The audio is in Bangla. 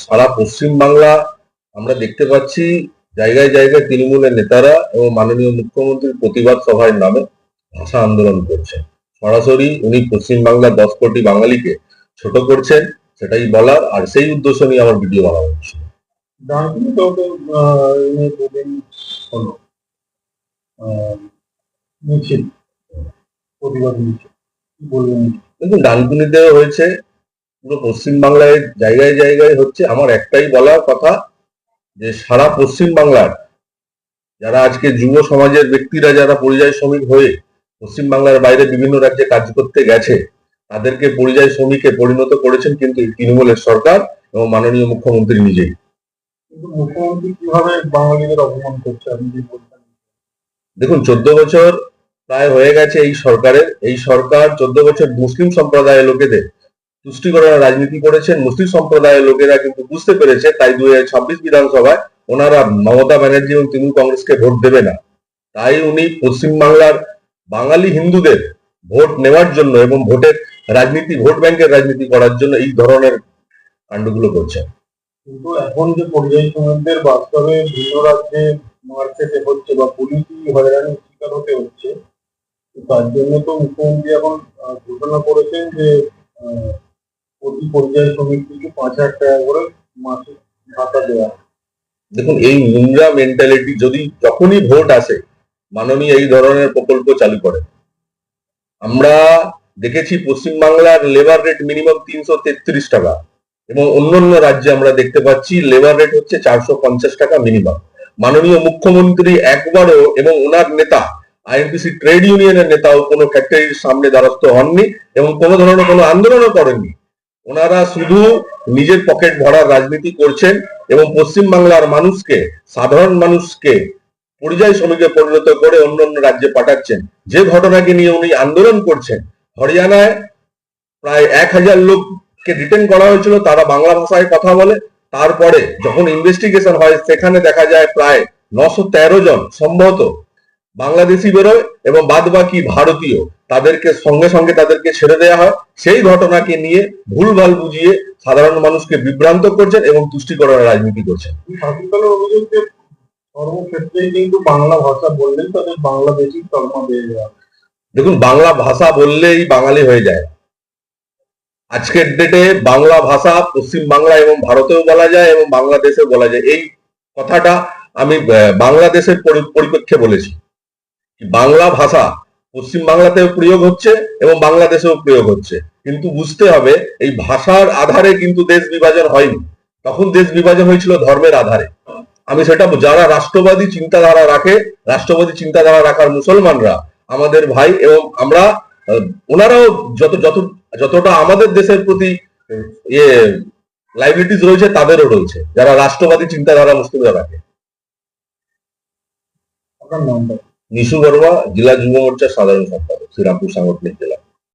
সারা পশ্চিম বাংলা আমরা দেখতে পাচ্ছি জায়গায় জায়গায় তৃণমূলের নেতারা এবং মাননীয় মুখ্যমন্ত্রীর প্রতিবাদ সভার নামে ভাষা আন্দোলন করছেন। সরাসরি উনি পশ্চিম বাংলার দশ কোটি বাঙালিকে ছোট করছেন সেটাই বলার আর সেই উদ্দেশ্য নিয়ে আমার ভিডিও বানানো হচ্ছে। ডানকুনিতেও তো এনে দুদিন হলো আহ, মিছিল প্রতিবাদ মিছিল কি বলবেন দেখুন ডানকুনিতেও হয়েছে পুরো পশ্চিম বাংলায় জায়গায় জায়গায় হচ্ছে আমার একটাই বলার কথা যে সারা পশ্চিম বাংলার যারা আজকে যুব সমাজের ব্যক্তিরা যারা পরিযায়ী শ্রমিক হয়ে পশ্চিম বাংলার বাইরে বিভিন্ন রাজ্যে কাজ করতে গেছে তাদেরকে পরিযায়ী শ্রমিকে পরিণত করেছেন কিন্তু এই তৃণমূলের সরকার এবং মাননীয় মুখ্যমন্ত্রী নিজেই। কিন্তু মুখ্যমন্ত্রী কীভাবে বাঙালিদের অপমান করছে আপনি দেখুন চোদ্দ বছর প্রায় হয়ে গেছে এই সরকারের এই সরকার চোদ্দ বছর মুসলিম সম্প্রদায়ের লোকেদের তুষ্টি করার রাজনীতি করেছেন, মুসলিম সম্প্রদায়ের লোকেরা কিন্তু বুঝতে পেরেছে, তাই দুই ছাব্বিশ বিধানসভায় ওনারা মমতা ব্যানার্জি এবং তৃণমূল কংগ্রেসকে ভোট দেবে না। তাই উনি পশ্চিমবাংলার বাঙালি হিন্দুদের ভোট নেওয়ার জন্য এবং ভোটের রাজনীতি, ভোট ব্যাংকের রাজনীতি করার জন্য এই ধরনের কাণ্ডগুলো করছেন। কিন্তু এখন যে পরিযায়ী শ্রমিকদের বাস্তবে ভিন্ন রাজ্যে মার্কেটে হচ্ছে বা পুলিশই হয়রানির শিকার হতে হচ্ছে তার জন্য তো মুখ্যমন্ত্রী এখন ঘোষণা করেছেন যে প্রতি পরিযায়ী শ্রমিক থেকে পাঁচ হাজার টাকা করে মাসিক ভাতা দেওয়া দেখুন, এই নোংরা মেন্টালিটি যদি যখনই ভোট আসে, মাননীয় এই ধরনের প্রকল্প চালু করে। আমরা দেখেছি পশ্চিমবাংলার লেবার রেট মিনিমাম তিনশো তেত্রিশ টাকা এবং অন্যান্য রাজ্যে আমরা দেখতে পাচ্ছি লেবার রেট হচ্ছে চারশো পঞ্চাশ টাকা মিনিমাম মাননীয় মুখ্যমন্ত্রী একবারও এবং ওনার নেতা আইএনটিসি ট্রেড ইউনিয়নের নেতাও কোনো ফ্যাক্টরির সামনে দ্বারস্থ হননি এবং কোনো ধরনের কোনো আন্দোলনও করেননি। ওনারা শুধু নিজের পকেট ভরার রাজনীতি করছেন এবং পশ্চিমবাংলার মানুষকে, সাধারণ মানুষকে, পরিযায়ী শ্রমিকে পরিণত করে অন্য অন্য রাজ্যে পাঠাচ্ছেন। যে ঘটনাকে নিয়ে উনি আন্দোলন করছেন, হরিয়ানায় প্রায় এক হাজার লোককে ডিটেন করা হয়েছিল, তারা বাংলা ভাষায় কথা বলে। তারপরে যখন ইনভেস্টিগেশন হয়, সেখানে দেখা যায় প্রায় নশো জন সম্ভবত বাংলাদেশি বেরোয় এবং বাদ বাকি ভারতীয় তাদেরকে সঙ্গে সঙ্গে তাদেরকে ছেড়ে দেওয়া হয়। সেই ঘটনাকে নিয়ে ভুলভাল বুঝিয়ে সাধারণ মানুষকে বিভ্রান্ত করছেন এবং তুষ্টি করার রাজনীতি করছেন। সর্বক্ষেত্রেই কিন্তু বাংলা ভাষা বললেই তাদের বাংলাদেশি তর্মা বেড়ে যাওয়া দেখুন বাংলা ভাষা বললেই বাঙালি হয়ে যায়। আজকের ডেটে বাংলা ভাষা পশ্চিম বাংলা এবং ভারতেও বলা যায় এবং বাংলাদেশেও বলা যায়। এই কথাটা আমি বাংলাদেশের পরি- পরিপ্রেক্ষে বলেছি। বাংলা ভাষা পশ্চিম বাংলাতেও প্রয়োগ হচ্ছে এবং বাংলাদেশেও প্রয়োগ হচ্ছে। কিন্তু বুঝতে হবে, এই ভাষার আধারে কিন্তু দেশ বিভাজন হয়নি। তখন দেশ বিভাজন হয়েছিল ধর্মের আধারে। আমি সেটা যারা রাষ্ট্রবাদী চিন্তাধারা রাখে, রাষ্ট্রবাদী চিন্তাধারা রাখার মুসলমানরা, আমাদের ভাই এবং আমরা, ওনারাও যত যত, যতটা আমাদের দেশের প্রতি ইয়ে লাইবিলিটিস রয়েছে, তাদেরও রয়েছে, যারা রাষ্ট্রবাদী চিন্তাধারা মুসলিমরা রাখে। আপনার নিশু বর্মা জেলা যুব মোর্চার সাধারণ সম্পাদক শ্রীরামপুর সাংগঠনিক জেলা।